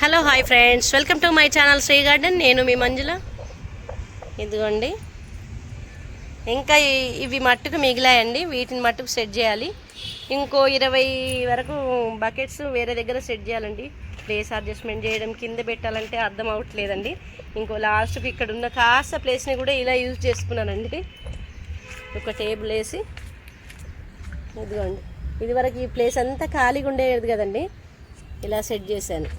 Hello hi friends. Welcome to my channel Sri garden. నేను మీ మంజుల. ఇదిగోండి. ఇంకా ఇవి మట్టుకు మిగిలాయండి. వీటిని మట్టుకు సెట్ చేయాలి. ఇంకో ఇరవై వరకు బకెట్స్ వేరే దగ్గర సెట్ చేయాలండి. ప్లేస్ అడ్జస్ట్మెంట్ చేయడం కింద పెట్టాలంటే అర్థం అవ్వట్లేదండి ఇంకో లాస్ట్కి ఇక్కడ ఉన్న కాస్త ప్లేస్ని కూడా ఇలా యూజ్ చేసుకున్నానండి. ఒక టేబుల్ వేసి. ఇదిగోండి. ఇది వరకు ఈ ప్లేస్ అంతా ఖాళీగా ఉండేది కదండి. ఇలా సెట్ చేశాను.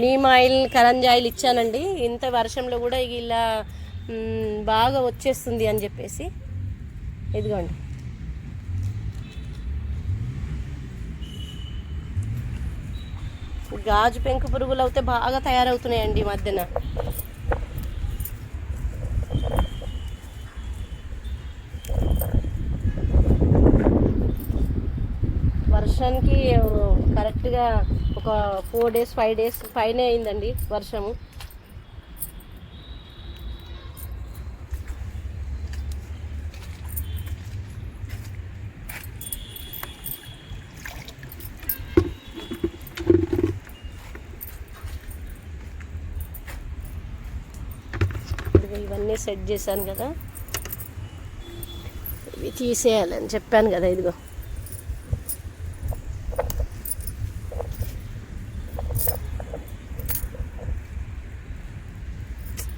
నీమ్ ఆయిల్ కరంజ్ ఆయిల్ ఇచ్చానండి. ఇంత వర్షంలో కూడా ఇలా బాగా వచ్చేస్తుంది అని చెప్పేసి. ఇదిగోండి. గాజు పెంకు పురుగులు అయితే బాగా తయారవుతున్నాయండి ఈ మధ్యన. వర్షానికి కరెక్ట్గా ఒక ఫోర్ డేస్ ఫైవ్ డేస్ పైనే అయిందండి వర్షము. ఇవన్నీ సెట్ చేశాను కదా. ఇవి తీసేయాలని చెప్పాను కదా ఇదిగో.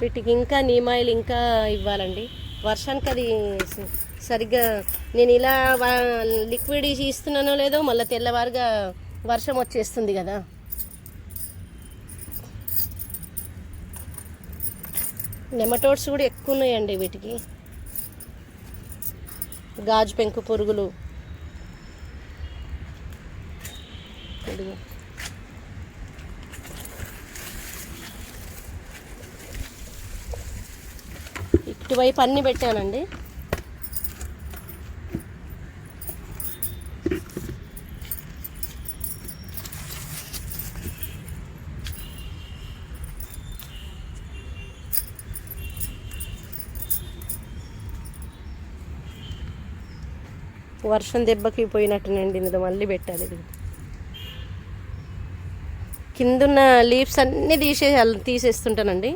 వీటికి ఇంకా నీమాయిల్ ఇంకా ఇవ్వాలండి. వర్షానికి అది సరిగ్గా నేను ఇలా వా- లిక్విడ్ ఇస్తున్నానో లేదో మళ్ళీ తెల్లవారుగా వర్షం వచ్చేస్తుంది కదా. నెమటోడ్స్ కూడా ఎక్కువ ఉన్నాయండి వీటికి. గాజు పెంకు పురుగులు. ఇటువైపు అన్ని పెట్టానండి. వర్షం దెబ్బకి పోయినట్టునండి ఇది మళ్ళీ పెట్టాలి ఇది. కిందున్న లీవ్స్ అన్నీ తీసే తీసేస్తుంటానండి.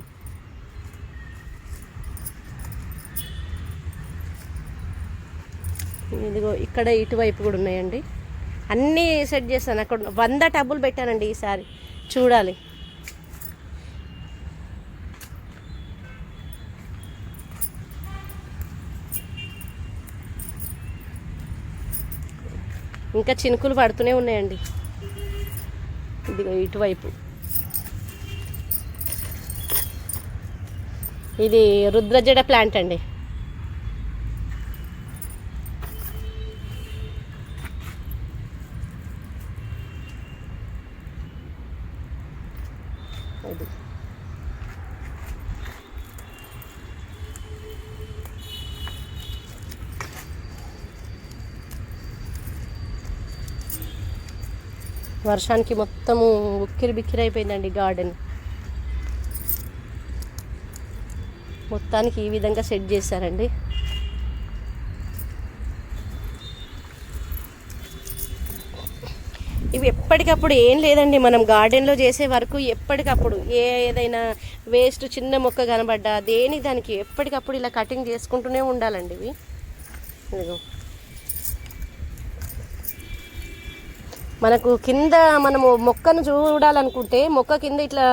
ఇదిగో ఇక్కడ ఇటువైపు కూడా ఉన్నాయండి. అన్నీ సెట్ చేశాను అక్కడ వంద టబ్బులు పెట్టానండి ఈసారి. చూడాలి. ఇంకా చినుకులు పడుతూనే ఉన్నాయండి. ఇదిగో ఇటువైపు. ఇది రుద్రజడ ప్లాంట్ అండి. ఇది వర్షానికి మొత్తము ఉక్కిరి బిక్కిరి అయిపోయిందండి గార్డెన్. మొత్తానికి ఈ విధంగా సెట్ చేశారండి. ఇవి ఎప్పటికప్పుడు ఏం లేదండి. మనం గార్డెన్లో చేసే వరకు ఎప్పటికప్పుడు ఏ ఏదైనా వేస్ట్ చిన్న మొక్క కనబడ్డా దేని దానికి ఎప్పటికప్పుడు ఇలా కటింగ్ చేసుకుంటూనే ఉండాలండి ఇవి. ఇదిగో. మనకు కింద మనము మొక్కను చూడాలనుకుంటే మొక్క కింద ఇట్లా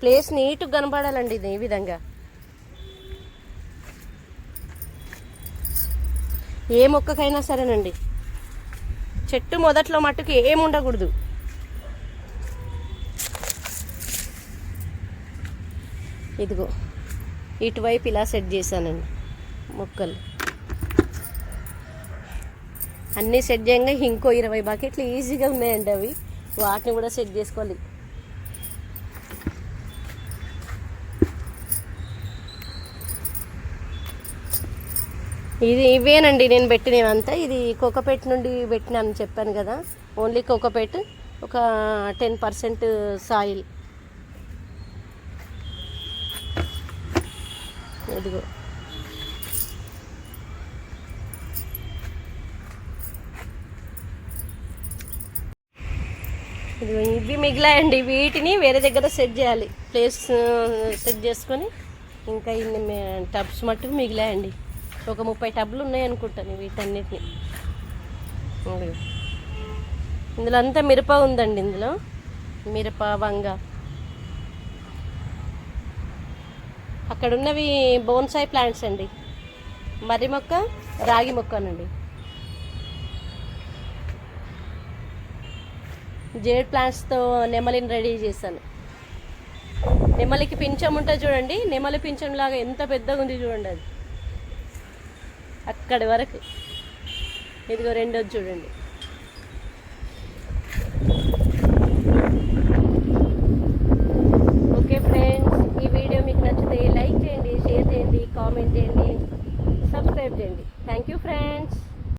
ప్లేస్ నీట్గా కనపడాలండి ఇది ఈ విధంగా. ఏ మొక్కకైనా సరేనండి. చెట్టు మొదట్లో మట్టుకు ఏముండకూడదు ఇదిగో ఇటువైపు ఇలా సెట్ చేశానండి మొక్కలు. అన్నీ సెట్ చేయంగా ఇంకో ఇరవై బకెట్లు ఈజీగా ఉన్నాయండి అవి. వాటిని కూడా సెట్ చేసుకోవాలి. ఇది ఇవేనండి నేను పెట్టినవంతా ఇది కోకోపేట్ నుండి పెట్టినాను చెప్పాను కదా. ఓన్లీ కోకోపేట్ ఒక టెన్ పర్సెంట్ సాయిల్ ఇదిగో. ఇదిగో ఇవి మిగిలాయండి. వీటిని వేరే దగ్గర సెట్ చేయాలి. ప్లేస్ సెట్ చేసుకొని ఇంకా ఇన్ని టబ్స్ మట్టుకు మిగిలాయండి. ఒక ముప్పై టబ్లు ఉన్నాయి అనుకుంటాను వీటన్నిటిని. ఇందులో అంతా మిరప ఉందండి ఇందులో. మిరప వంగ. అక్కడ ఉన్నవి బోన్సాయి ప్లాంట్స్ అండి. మర్రి మొక్క రాగి మొక్కనండి జేడ్ ప్లాంట్స్తో నెమలిని రెడీ చేశాను. నెమలికి పింఛం ఉంటుంది చూడండి నెమలి పింఛం లాగా ఎంత పెద్దగా ఉంది చూడండి అది. ఇక్కడి వరకు. ఇదిగో రెండోది చూడండి.